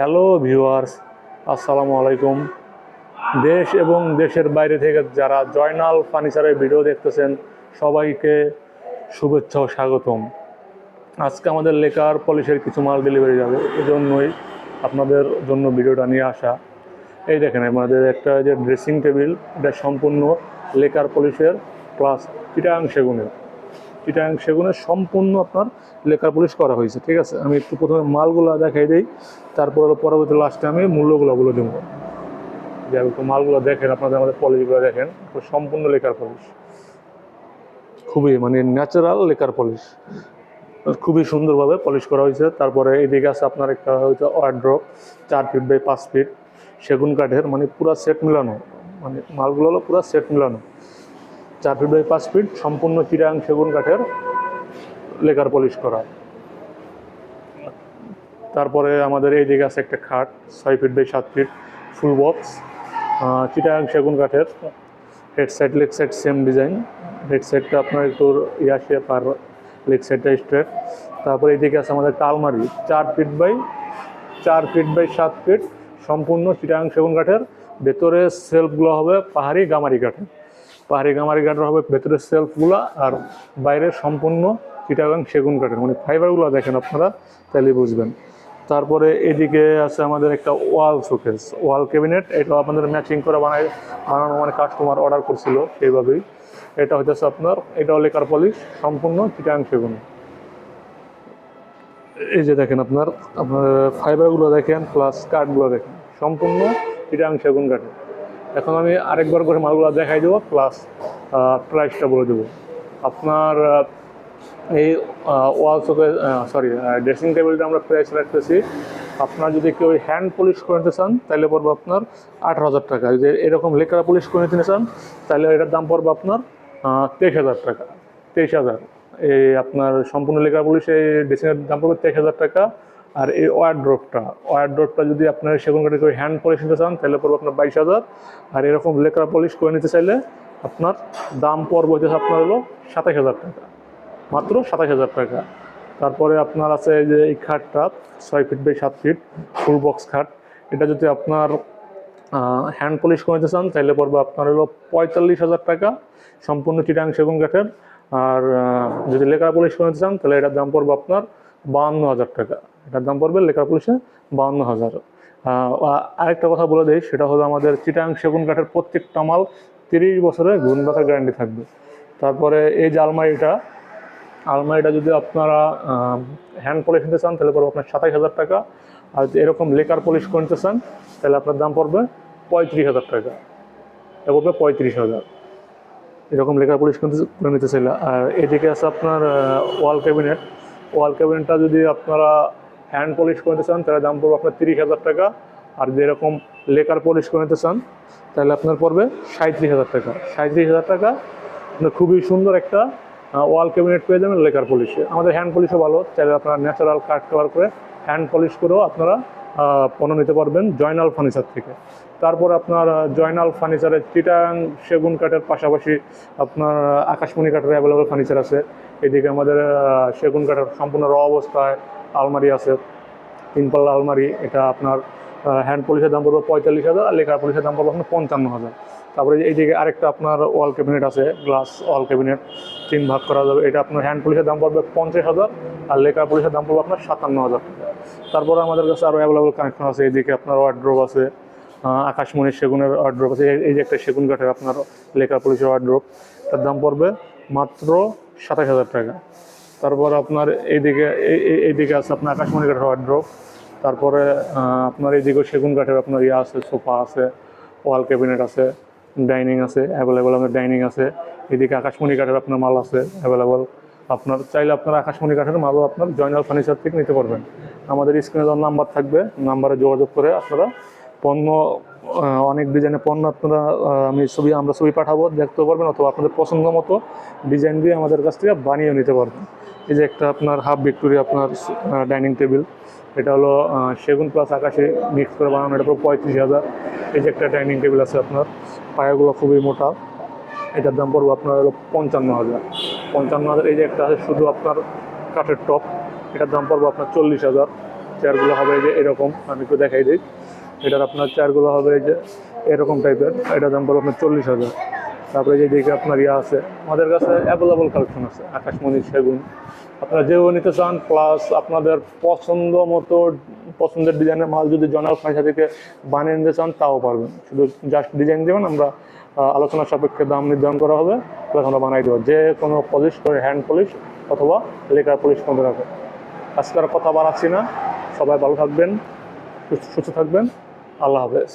Hello viewers আসসালামু আলাইকুম দেশ এবং দেশের বাইরে থেকে যারা জয়নাল ফার্নিচারের ভিডিও দেখতেছেন, সবাইকে শুভেচ্ছা ও স্বাগতম। আজকে আমাদের লেকার পলিশের কিছু মাল ডেলিভারি যাবে এজন্যই আপনাদের জন্য ভিডিওটা নিয়ে আসা। এই দেখেন, আমাদের একটা যে ড্রেসিং টেবিল এটা সম্পূর্ণ লেকার পলিশের প্লাস চিটাং সেগুনের চিটাং সেগুনের সম্পূর্ণ আপনার লেকার পলিশ করা হয়েছে, ঠিক আছে? আমি একটু প্রথমে মালগুলো দেখাই দিই, তারপর পরবর্তী লাস্টে আমি মূল্যগুলো বলে দেবো। যে একটু মালগুলো দেখেন, আপনাদের আমাদের পলিশগুলো দেখেন সম্পূর্ণ লেকার পলিশ খুবই মানে ন্যাচারাল লেকার পলিশ খুবই সুন্দরভাবে পলিশ করা হয়েছে। তারপরে এইদিকে আছে আপনার একটা হয়তো ওয়ার্ড্রপ চার ফিট বাই পাঁচ ফিট সেগুন কাঠের মানে পুরো সেট মিলানো। মানে মালগুলো হলো পুরো সেট মিলানো। চার ফিট বাই পাঁচ ফিট, সম্পূর্ণ চিরাং সেগুন কাঠের লেকার পলিশ করা। তারপরে আমাদের এই দিকে আছে একটা খাট, ছয় ফিট বাই সাত ফিট, ফুল বক্স চিটাং সেগুন কাঠের head side leg side same design head সাইডটা আপনার একটু ইয়া শেপ আর লেগ সাইডটা স্ট্রেট তারপরে এইদিকে আছে আমাদের একটা আলমারি, চার ফিট বাই, চার ফিট বাই সাত ফিট, সম্পূর্ণ চিটাং সেগুন কাঠের। ভেতরে সেলফগুলো হবে পাহাড়ি গামারি কাঠের। পাহাড়ি গামারি কাঠের হবে, ভেতরের সেলফগুলো আর বাইরে সম্পূর্ণ চিটাগাং সেগুন কাঠের মানে ফাইবারগুলো দেখেন আপনারা তাহলে বুঝবেন। তারপরে এদিকে আছে আমাদের একটা ওয়াল শোকেস ওয়াল ক্যাবিনেট এটা আপনাদের ম্যাচিং করে বানাই বানানো মানে কাস্টমার অর্ডার করছিল সেইভাবেই। এটা হইতেছে আপনার, এটাও লেকার পলিশ সম্পূর্ণ চিটাং সেগুন। এই যে দেখেন আপনার আপনার ফাইবারগুলো দেখেন প্লাস কাঠগুলো দেখেন, সম্পূর্ণ চিটাং সেগুন কাঠের এখন আমি আরেকবার করে মালগুলো দেখাই দেবো প্লাস প্রাইসটা বলে দেবো। আপনার এই ওয়াল শোকে সরি ড্রেসিং টেবিলটা আমরা প্রাইস রাখতেছি। আপনার যদি কেউ হ্যান্ড পলিশ করে নিতে চান, তাহলে পড়বে আপনার আঠারো হাজার টাকা। যদি এরকম লেকার পলিশ করে নিতে চান, তাহলে এটার দাম পড়বে আপনার তেইশ হাজার টাকা। তেইশ হাজার। এই আপনার সম্পূর্ণ লেকার পলিশ এই ড্রেসিংয়ের দাম পড়বে তেইশ হাজার টাকা। আর এই ওয়ারড্রপটা ওয়ারড্রপটা যদি আপনার সেগুন কাঠে করে হ্যান্ড পলিশ নিতে চান, তাহলে পড়বে আপনার বাইশ হাজার। আর এরকম লেকার পলিশ করে নিতে চাইলে আপনার দাম পড়বে হচ্ছে আপনার হলো সাতাশ হাজার টাকা। মাত্র সাতাশ হাজার টাকা। তারপরে আপনার আছে যে এই খাটটা, ছয় ফিট বাই সাত ফিট ফুল বক্স খাট। এটা যদি আপনার হ্যান্ড পলিশ করে নিতে চান, তাহলে পড়বে আপনার হলো পঁয়তাল্লিশ হাজার টাকা সম্পূর্ণ চিটাং সেগুন কাঠের। আর যদি লেকার পলিশ করে নিতে চান, তাহলে এটার দাম পড়বে আপনার বাহান্ন হাজার টাকা। এটার দাম পড়বে লেকার পলিশে বাহান্ন হাজার। আরেকটা কথা বলে দিই, সেটা হলো আমাদের চিটাং সেগুন কাঠের প্রত্যেকটা মাল তিরিশ বছরের গুণ বাতার গ্যারান্টি থাকবে। তারপরে এই যে আলমারিটা আলমারিটা যদি আপনারা হ্যান্ড পলিশ নিতে চান, তাহলে পড়বে আপনার সাতাশ হাজার টাকা। আর এরকম লেকার পলিশ করে নিতে চান, তাহলে আপনার দাম পড়বে পঁয়ত্রিশ হাজার টাকা। এটা পড়বে পঁয়ত্রিশ হাজার। এরকম লেকার পলিশ করে নিতে চাইলে। আর এদিকে আছে আপনার ওয়াল ক্যাবিনেট ওয়াল ক্যাবিনেটটা যদি আপনারা হ্যান্ড পলিশ করে নিতে চান তাহলে দাম পড়বে আপনার তিরিশ হাজার টাকা। আর যদি এরকম লেকার পলিশ করে নিতে চান তাহলে আপনার পড়বে সাঁত্রিশ হাজার টাকা। সাঁত্রিশ হাজার টাকা, আপনার খুবই সুন্দর একটা ওয়াল ক্যাবিনেট পেয়ে যাবেন লেকার পলিশে আমাদের হ্যান্ড পলিশও ভালো, চাইলে আপনারা ন্যাচারাল কাঠ কভার করে হ্যান্ড পলিশ করেও আপনারা পণ্য নিতে পারবেন জয়নাল ফার্নিচার থেকে। তারপর আপনার জয়নাল ফার্নিচারের চিটাং সেগুন কাঠের পাশাপাশি আপনার, আকাশমণি কাঠের অ্যাভেলেবল ফার্নিচার আছে। এদিকে আমাদের সেগুন কাঠের সম্পূর্ণ র অবস্থায় আলমারি আছে, তিন পাল্লা আলমারি, এটা আপনার হ্যান্ড পলিশের দাম পড়বে পঁয়তাল্লিশ হাজার, আর লেখার পলিশের দাম পড়বে আপনার পঞ্চান্ন হাজার। তারপরে এইদিকে আরেকটা আপনার ওয়াল ক্যাবিনেট আছে গ্লাস ওয়াল ক্যাবিনেট তিন ভাগ করা যাবে। এটা আপনার হ্যান্ড পলিশের দাম পড়বে পঞ্চাশ হাজার, আর লেখার পলিশের দাম পড়বে আপনার সাতান্ন হাজার। তারপরে আমাদের কাছে আরও অ্যাভেলেবল কানেকশন আছে, এইদিকে আপনার ওয়ার্ড্রোব আছে আকাশমণির সেগুনের ওয়ার্ড্রোব আছে, এই- যে একটা সেগুন কাঠের আপনার লেখার পলিশের ওয়ার্ড্রোব তার দাম পড়বে মাত্র সাতাশ হাজার টাকা। তারপর আপনার এইদিকে, এই- এই- এইদিকে আছে আপনার আকাশমণি কাঠের ওয়ার্ড্রোব তারপরে আপনার এইদিকেও সেগুন কাঠের আপনার ইয়ে আছে, সোফা আছে, ওয়াল ক্যাবিনেট আছে, ডাইনিং আছে অ্যাভেলেবল আপনার ডাইনিং আছে। এদিকে আকাশমণি কাঠের আপনার মাল আছে অ্যাভেলেবল আপনার, চাইলে আপনার আকাশমণি কাঠের মালও আপনার জয়নাল ফার্নিচার থেকে নিতে পারবেন। আমাদের স্ক্রিনে দেওয়ার নাম্বার থাকবে নাম্বারে যোগাযোগ করে আপনারা পণ্য অনেক ডিজাইনের পণ্য আপনারা আমি ছবি, আমরা ছবি পাঠাবো, দেখতে পারবেন, অথবা আপনাদের পছন্দ মতো ডিজাইন দিয়ে আমাদের কাছ থেকে বানিয়ে নিতে পারবেন। এই যে একটা আপনার হাফ ভিক্টোরিয়া আপনার ডাইনিং টেবিল এটা হলো সেগুন প্লাস আকাশে মিক্স করে বানানো, এটা পুরো পঁয়ত্রিশ হাজার। এই যে একটা ডাইনিং টেবিল আছে আপনার, পায়াগুলো খুবই মোটা। এটার দাম পড়বে আপনার হলো পঞ্চান্ন হাজার। পঞ্চান্ন হাজার, এই যে একটা আছে শুধু আপনার কাঠের টপ এটার দাম পড়বে আপনার চল্লিশ হাজার। চেয়ারগুলো হবে এই যে এরকম, আমি একটু দেখাই দিই। এটার আপনার চেয়ারগুলো হবে এই যে এরকম টাইপের এটার দাম পড়বে আপনার চল্লিশ হাজার। তারপরে যে দিকে আপনার ইয়ে আছে, আমাদের কাছে অ্যাভেলেবল কালেকশন আছে, আকাশমণি সেগুন। আপনারা যেও নিতে চান প্লাস আপনাদের পছন্দ মতো, পছন্দের ডিজাইনের মাল যদি জনাল ফাইসা থেকে বানিয়ে নিতে চান, তাও পারবেন। শুধু জাস্ট ডিজাইন দেবেন, আমরা আলোচনা সাপেক্ষে দাম নির্ধারণ করা হবে প্লাস আমরা বানাই দেবো। যে কোনো পলিশ করে হ্যান্ড পলিশ অথবা লেকার পলিশ মধ্যে রাখবে আজকে আর কথা বাড়াচ্ছি না। সবাই ভালো থাকবেন সুস্থ থাকবেন। আল্লাহ হাফেজ।